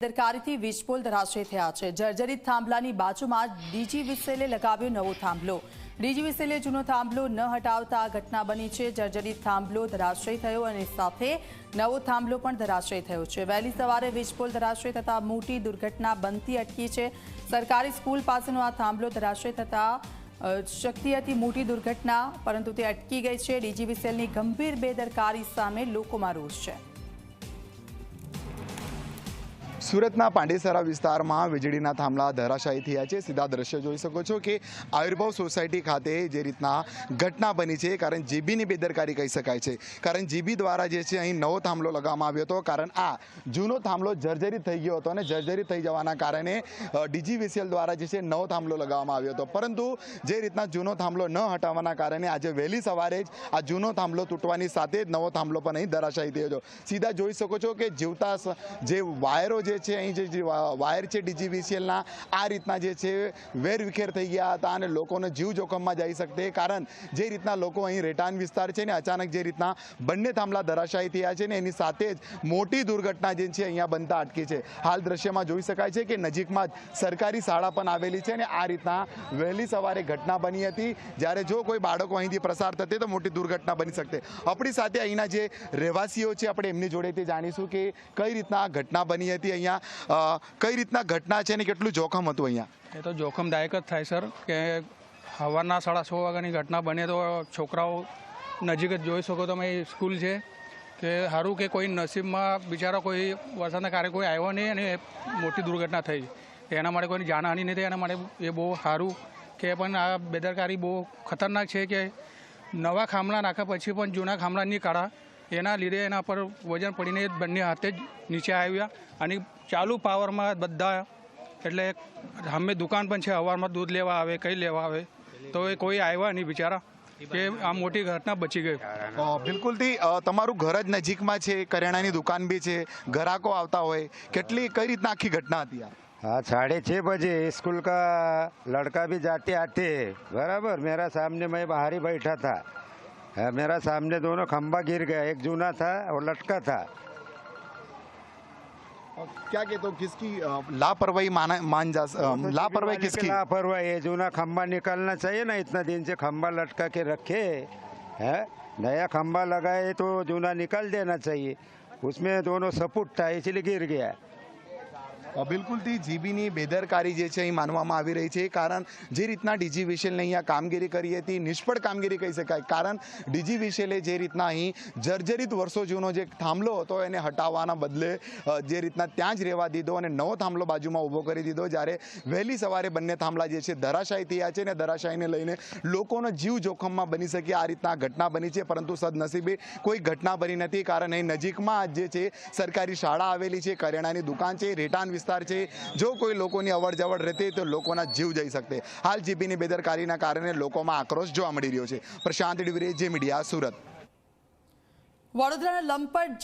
બેદરકારીથી વીજપોલ ધરાશય થયા છે. જર્જરિત થાંભલાની બાજુમાં ડીજી વિસેલે લગાવ્યો નવો થાંભલો. ડીજી વિસેલે જૂનો થાંભલો ન હટાવતા આ ઘટના બની છે. જર્જરિત થાંભલો ધરાશય થયો અને સાથે નવો થાંભલો પણ ધરાશય થયો છે. વહેલી સવારે વીજપોલ ધરાશય થતા મોટી દુર્ઘટના બનતી અટકી છે. સરકારી સ્કૂલ પાસેનો આ થાંભલો ધરાશય થતાં શક્તિ હતી મોટી દુર્ઘટના, પરંતુ તે અટકી ગઈ છે. ડીજી વિસેલની ગંભીર બેદરકારી સામે લોકોમાં રોષ છે. સુરતના પાંડેસરા વિસ્તારમાં વીજળીના થાંભલા ધરાશાયી થયા છે. સીધા દ્રશ્ય જોઈ શકો છો કે આયુર્ભાવ સોસાયટી ખાતે જે રીતના ઘટના બની છે, કારણ જીબીની બેદરકારી કહી શકાય છે. કારણ જીબી દ્વારા જે છે, અહીં નવો થાંભલો લગાવવામાં આવ્યો હતો. કારણ આ જૂનો થાંભલો જર્જરિત થઈ ગયો હતો અને જર્જરિત થઈ જવાના કારણે ડીજીવીસીએલ દ્વારા જે છે, નવો થાંભલો લગાવવામાં આવ્યો હતો. પરંતુ જે રીતના જૂનો થાંભલો ન હટાવવાના કારણે આજે વહેલી સવારે જ આ જૂનો થાંભલો તૂટવાની સાથે જ નવો થાંભલો પણ અહીં ધરાશાયી થયો હતો સીધા જોઈ શકો છો કે જીવતા જે વાયરો જે છે, અહીં જે વાયર છે ડીજીવીસીએલના, આ રીતના જે છે વેરવિખેર થઈ ગયા હતા અને લોકોનો જીવ જોખમમાં જઈ શકતે. કારણ જે રીતના લોકો અહીં રેટાન વિસ્તાર છે ને, અચાનક જે રીતના બંને થાંભલા ધરાશાયી થયા છે ને, એની સાથે જ મોટી દુર્ઘટના જે છે અહીંયા બનતા અટકી છે. હાલ દ્રશ્યમાં જોઈ શકાય છે કે નજીકમાં જ સરકારી શાળા પણ આવેલી છે ને, આ રીતના વહેલી સવારે ઘટના બની હતી. જ્યારે જો કોઈ બાળકો અહીંથી પ્રસાર થતી તો મોટી દુર્ઘટના બની શકતે. આપણી સાથે અહીંના જે રહેવાસીઓ છે, આપણે એમની જોડેથી જાણીશું કે કઈ રીતના ઘટના બની હતી. અહીંયા કઈ રીતના ઘટના છે ને કેટલું જોખમ હતું અહીંયા? એ તો જોખમદાયક જ થાય, સર, કે સવારના સાડા છ વાગ્યાની ઘટના બને તો છોકરાઓ નજીક જ જોઈ શકો તમે સ્કૂલ છે, કે સારું કે કોઈ નસીબમાં બિચારા કોઈ વરસાદના કારણે કોઈ આવ્યો નહીં અને મોટી દુર્ઘટના થઈ. એના માટે કોઈની જાનહાનિ નહીં થઈ એના માટે એ બહુ સારું કે પણ આ બેદરકારી બહુ ખતરનાક છે કે નવા ખામલા નાખ્યા પછી પણ જૂના ખામલા નહીં કાઢા એના લીધે એના પર વજન પડીને બંને હાથે જ નીચે આવ્યા અને ચાલુ પાવરમાં બધા એટલે અમે દુકાન પણ છે સવારમાં દૂધ લેવા આવે કંઈ લેવા આવે તો એ કોઈ આવ્યા નહીં બિચારા કે આ મોટી ઘટના બચી ગઈ અ, બિલકુલથી અ, તમારું ઘર જ નજીકમાં છે કરિયાણાની દુકાન બી છે ગ્રાહકો આવતા હોય કેટલી કઈ રીતના આખી ઘટના હતી આ हाँ साढ़े छः बजे स्कूल का लड़का भी जाते आते बराबर मेरा सामने मैं बाहर ही बैठा था हाँ, मेरा सामने दोनों खंबा गिर गया एक जूना था और लटका था। क्या कहते हो किसकी लापरवाही माना मान जा लापरवाही किसकी? लापरवाही है जूना खंबा निकालना चाहिए ना इतना दिन से खंबा लटका के रखे है? नया खंबा लगाए तो जूना निकाल देना चाहिए। उसमें दोनों सपुट था इसलिए गिर गया। બિલકુલથી જીબીની બેદરકારી જે છે અહીં માનવામાં આવી રહી છે. કારણ જે રીતના ડીજી વિશેલને અહીંયા કામગીરી કરી હતી, નિષ્ફળ કામગીરી કહી શકાય. કારણ ડીજી વિશેલે જે રીતના અહીં જર્જરિત વર્ષો જૂનો જે થાંભલો હતો, એને હટાવવાના બદલે જે રીતના ત્યાં જ રહેવા દીધો અને નવો થાંભલો બાજુમાં ઊભો કરી દીધો. જ્યારે વહેલી સવારે બંને થાંભલા જે છે ધરાશાયી થયા છે ને ધરાશાયીને લઈને લોકોનો જીવ જોખમમાં બની શકે આ રીતના ઘટના બની છે. પરંતુ સદનસીબે કોઈ ઘટના બની નથી. કારણ અહીં નજીકમાં જે છે સરકારી શાળા આવેલી છે, કરિયાણાની દુકાન છે, રેટાન વિસ્તાર છે. જો કોઈ લોકોની અવર જવર રહેતી તો લોકોના જીવ જઈ શકતે. હાલ જીબીની બેદરકારીના કારણે લોકોમાં આક્રોશ જોવા મળી રહ્યો છે. પ્રશાંત ડિવરે, જે મીડિયા, સુરત. વડોદરાના લંપટ